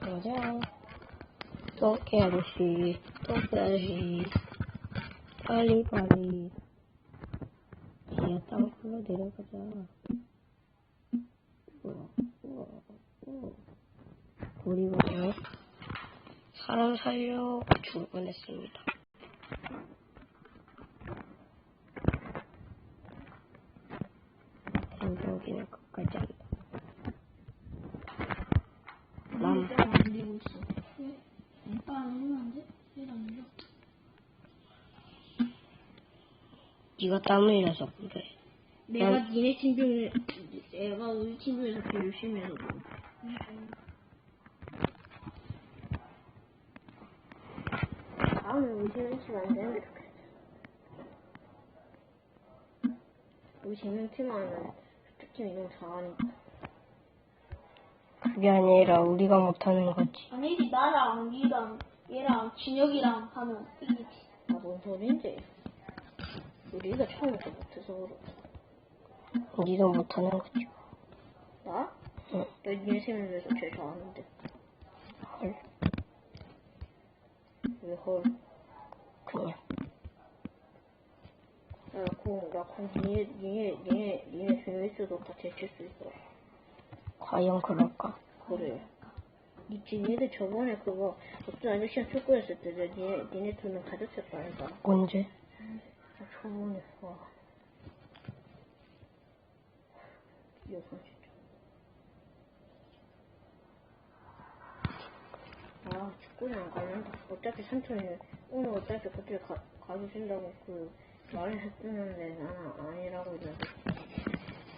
가자. 똥개 아저씨, 똥개 아저씨. 빨리, 빨리. 지하 땅굴로 내려가자. 우와, 우와, 우와. 그리고 사람 살려 죽을 뻔했습니다. 생존기는 끝까지 한다. 남, 내가 안 되고 있어. 오빠 안 오면 안 돼? 왜안 돼? 네가 땀을 흘려서 그래. 내가 니네 팀 중에, 내가 우리 팀 중에서 제일 열심히 해서 그래. 다음에 우리 팀은 안 되는데. 우리 재명 팀하면 저쪽 팀이 너무 잘하니까. 그게 아니라 우리가 못하는 거지. 아니지 나랑 니랑 얘랑 진혁이랑 하면 이기지 아, 뭔 소린지. 우 리가 처음부터 못해서 그래. 니도 못하는 거지. 나? 응. 너 니네 중에서 제일 잘하는데. 헐, 왜 헐? 그냥. 야, 공, 야, 공, 니네, 니네, 니네, 니네 있어도 다 제칠 수 있어. 과연 그럴까? 그래. 니, 니네들 저번에 그거, 어떤 아저씨랑 축구했을 때, 내 니네, 니네 두명 가졌을 거 아닌가? 언제? 진짜. 아, 축구장 가는다. 어차피 삼촌이, 오늘 어차피 그때 가, 가주신다고 그, 말을 했었는데, 나는 아니라고 이러고.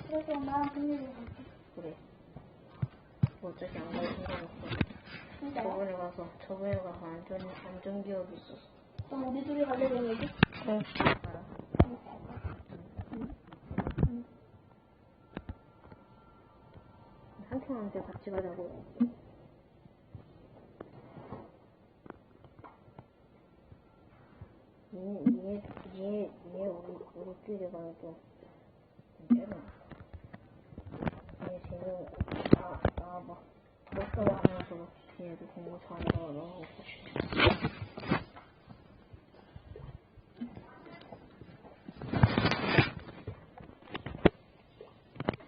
그래서 분리를 할게 그래. 어차피 안 가주신다고. 진짜 저번에 가서, 저번에 가서 안전, 안전 기억이 있었어. 그럼 우리 둘이 가려고 얘기? 응. 삼촌한테 같이 가자고. 니네, 니네, 니네 우리, 우리끼리 좀, 괜찮아. 니네 지금, 나, 나 막, 벌써 하면서, 니네도 공부 잘한다고 너무.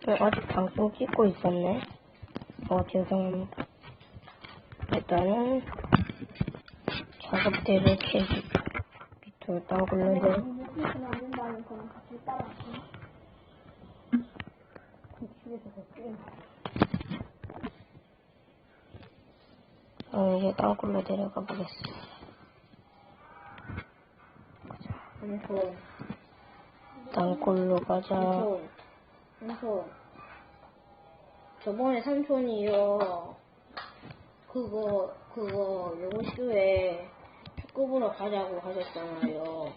왜 아직 방송 찍고 있었네? 어, 죄송합니다. 일단은 작업대를 캐기. 밑으로 게임. 어, 이제 땅굴로 내려가 보겠어. 삼촌, 땅굴로 가자. 삼촌, 삼촌. 저번에 삼촌이요. 그거, 그거, 요거쇼에 축구 보러 가자고 하셨잖아요.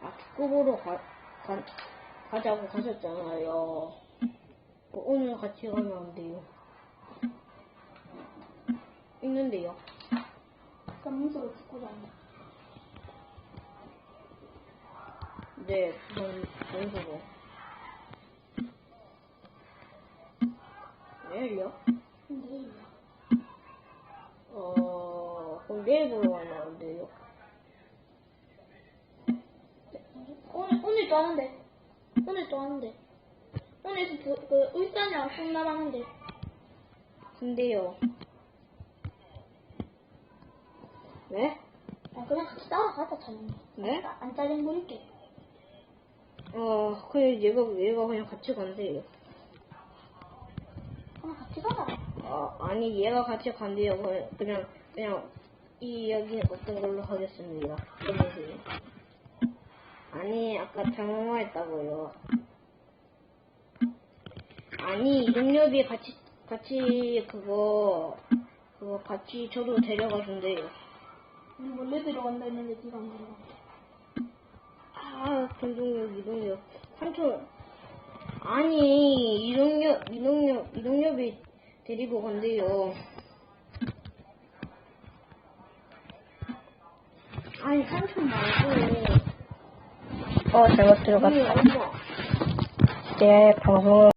아, 축구 보러 가, 가, 가자고 하셨잖아요. 어, 오늘 같이 가면 안 돼요. 있는데요. 전문수로 축구장 네, 그건 연수로. 내일 어, 그럼 내일 보러 가면 안 돼요? 오늘 오늘 또 하는데 오늘 또 하는데 오늘 그, 그 울산이랑 충남 하는데 근데요. 네? 아 그냥 같이 따라가자 자는 네? 안 잘린 거니까 어, 그래, 얘가, 얘가 그냥 같이 간대요. 그냥 같이 가자 아, 아니, 얘가 같이 간대요. 그냥, 그냥, 이 이야기는 어떤 걸로 하겠습니다. 그러세요. 아니, 아까 장엄화했다고요. 아니, 이동엽이 같이, 같이, 그거, 그거 같이 저도 데려가 준대요. 우리 원래 들어간다 했는데 네가 안 들어가 아, 김동엽, 이동엽. 삼촌. 아니, 이동엽, 이동엽, 이동엽이 데리고 간대요. 아니, 삼촌 말고. 어, 잘못 들어갔다. 내 방송을